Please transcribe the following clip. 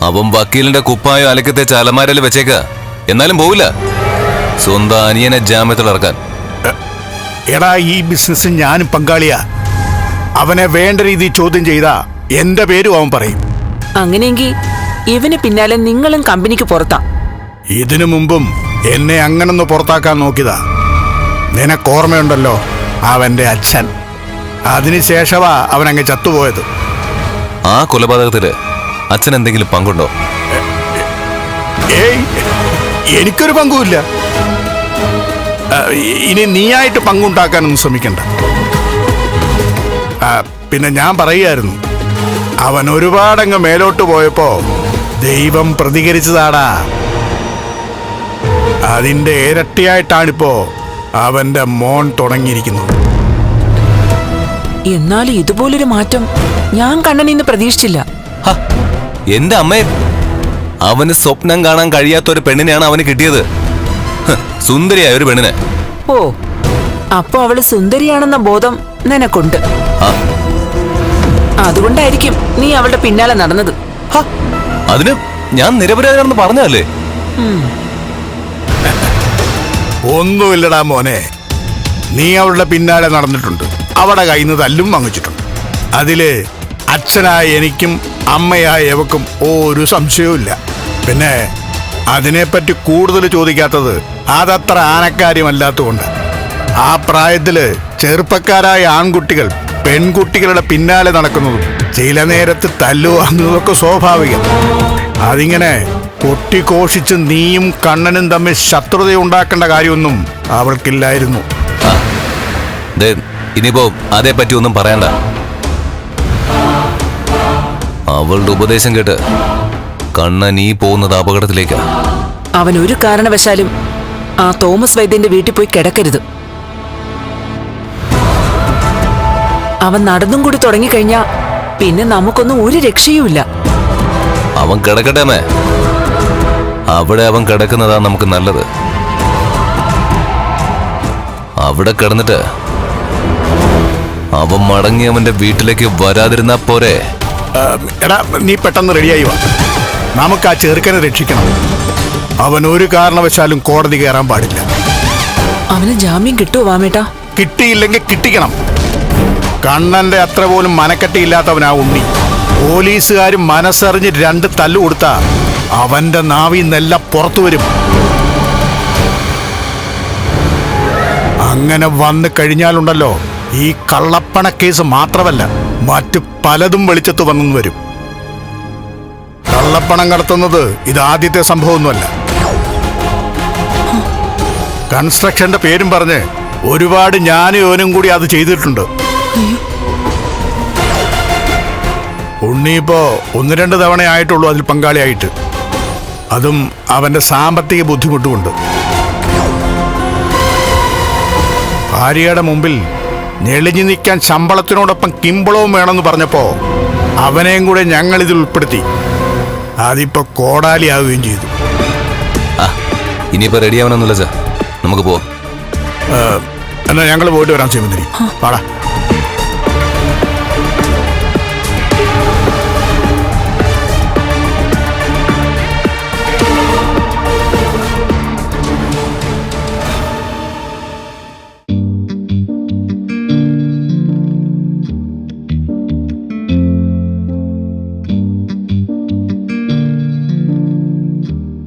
അവൻ വക്കീലിന്റെ കുപ്പായോ അലക്കത്തെ ചലമാരയിൽ വെച്ചേക്ക. എന്നാലും പോവില്ല. സ്വന്തം അനിയനെ ജാമ്യത്തിൽ ഇറക്കാൻ. എടാ ഈ ബിസിനസ് ഞാനും പങ്കാളിയാ. അവനെ വേണ്ട രീതിയിൽ ചോദ്യം ചെയ്താ എന്റെ പേരും അവൻ പറയും. അങ്ങനെയെങ്കിൽ ഇവന് പിന്നാലെ നിങ്ങളും കമ്പനിക്ക് പുറത്താ. ഇതിനു മുമ്പും എന്നെ അങ്ങനൊന്ന് പുറത്താക്കാൻ നോക്കിയതാ. നിനക്ക് ഓർമ്മയുണ്ടല്ലോ അവന്റെ അച്ഛൻ. അതിനുശേഷവാ അവനങ്ങ് അങ്ങ് ചത്തുപോയത്. ആ കൊലപാതകത്തിൽ അച്ഛൻ എന്തെങ്കിലും പങ്കുണ്ടോ? ഏയ് എനിക്കൊരു പങ്കുമില്ല. ഇനി നീയായിട്ട് പങ്കുണ്ടാക്കാനൊന്നും ശ്രമിക്കണ്ട. പിന്നെ ഞാൻ പറയുമായിരുന്നു അവൻ ഒരുപാടങ്ങ് മേലോട്ട് പോയപ്പോ ദൈവം പ്രതികരിച്ചതാടാ. അതിന്റെ ഇരട്ടിയായിട്ടാണിപ്പോ അവന്റെ മോൻ തുടങ്ങിയിരിക്കുന്നത്. എന്നാൽ ഇതുപോലൊരു മാറ്റം ഞാൻ കണ്ണനിന്ന് പ്രതീക്ഷിച്ചില്ല. എന്റെ അമ്മേ അവന് സ്വപ്നം കാണാൻ കഴിയാത്ത ഒരു പെണ്ണിനെയാണ് അവന് കിട്ടിയത്. സുന്ദരിയായ ഒരു പെണ്ണിനെ. ഓ അപ്പൊ അവൾ സുന്ദരിയാണെന്ന ബോധം നിനക്കുണ്ട്. ആ, അതുകൊണ്ടായിരിക്കും നീ അവളുടെ പിന്നാലെ നടന്നത്. ഹ, അതിന് ഞാൻ നിരപരാധിയാണെന്ന് പറഞ്ഞല്ലേ ഒന്നുമില്ലടാ മോനെ. നീ അവളുടെ പിന്നാലെ നടന്നിട്ടുണ്ട്. അവളെ കയ്യിൽ നിന്ന് തല്ലും വാങ്ങിച്ചിട്ടുണ്ട്. അതിൽ അച്ഛനായ എനിക്കും അമ്മയായ എവക്കും ഒരു സംശയവുമില്ല പിന്നെ അതിനെപ്പറ്റി കൂടുതൽ ചോദിക്കാത്തത് അതത്ര ആനക്കാര്യമല്ലാത്തതുകൊണ്ട്. ആ പ്രായത്തിൽ ചെറുപ്പക്കാരായ ആൺകുട്ടികൾ പെൺകുട്ടികളുടെ പിന്നാലെ നടക്കുന്നതും ചില നേരത്ത് തല്ലുവാങ്ങുന്നതൊക്കെ സ്വാഭാവികം. അതിങ്ങനെ കൊട്ടിഘോഷിച്ച് നീയും കണ്ണനും തമ്മിൽ ശത്രുത ഉണ്ടാക്കേണ്ട കാര്യമൊന്നും അവൾക്കില്ലായിരുന്നു. ഇനിയിപ്പോ അതേപ്പറ്റി ഒന്നും പറയണ്ട. അവളുടെ ഉപദേശം കേട്ട് കണ്ണൻ ഈ പോകുന്നത് അപകടത്തിലേക്കാ. അവൻ ഒരു കാരണവശാലും ആ തോമസ് വൈദ്യന്റെ വീട്ടിൽ പോയി കിടക്കരുത്. അവൻ നടന്നും കൂടി തുടങ്ങിക്കഴിഞ്ഞാ പിന്നെ നമുക്കൊന്നും ഒരു രക്ഷയുമില്ല. അവൻ കിടക്കട്ടെ മേ അവിടെ അവൻ കിടക്കുന്നതാ നമുക്ക് നല്ലത്. അവിടെ കിടന്നിട്ട് അവൻ മടങ്ങി അവന്റെ വീട്ടിലേക്ക് വരാതിരുന്നാ പോരെ. എടാ നീ പെട്ടെന്ന് റെഡിയായി വാ. നമുക്ക് ആ ചെറുക്കനെ രക്ഷിക്കണം. അവൻ ഒരു കാരണവശാലും കോടതി കയറാൻ പാടില്ല. അവന് ജാമ്യം കിട്ടുമോ വാമേട്ടാ? കിട്ടിയില്ലെങ്കിൽ കിട്ടിക്കണം. കണ്ണന്റെ അത്ര പോലും മനക്കെട്ടിയില്ലാത്തവനാ ഉണ്ണി. പോലീസുകാർ മനസ്സറിഞ്ഞ് രണ്ട് തല്ലു കൊടുത്താ അവന്റെ നാവി നല്ല പുറത്തു വരും. അങ്ങനെ വന്നു കഴിഞ്ഞാലുണ്ടല്ലോ ഈ കള്ളപ്പണ കേസ് മാത്രമല്ല. മറ്റു പലതും വെളിച്ചത്ത് വന്നു വരും. കള്ളപ്പണം കടത്തുന്നത് ഇത് ആദ്യത്തെ സംഭവമൊന്നുമല്ല. കൺസ്ട്രക്ഷന്റെ പേരും പറഞ്ഞ് ഒരുപാട് ഞാനും ഓനും കൂടി അത് ചെയ്തിട്ടുണ്ട്. ഉണ്ണിയിപ്പോ ഒന്ന് രണ്ട് തവണ ആയിട്ടുള്ളൂ അതിൽ പങ്കാളിയായിട്ട്. അതും അവന്റെ സാമ്പത്തിക ബുദ്ധിമുട്ടുമുണ്ട് ഭാര്യയുടെ മുമ്പിൽ ഞെളിഞ്ഞു നിൽക്കാൻ ശമ്പളത്തിനോടൊപ്പം കിമ്പളവും വേണമെന്ന് പറഞ്ഞപ്പോ അവനെയും കൂടെ ഞങ്ങൾ ഇതിൽ ഉൾപ്പെടുത്തി. അതിപ്പോ കോടാലിയാവുകയും ചെയ്തു. ആ ഇനിയിപ്പോ റെഡിയാവണമെന്നില്ല സാർ നമുക്ക് പോവാം. എന്നാ ഞങ്ങൾ പോയിട്ട് വരാം ശിവന്തിരി പാടാ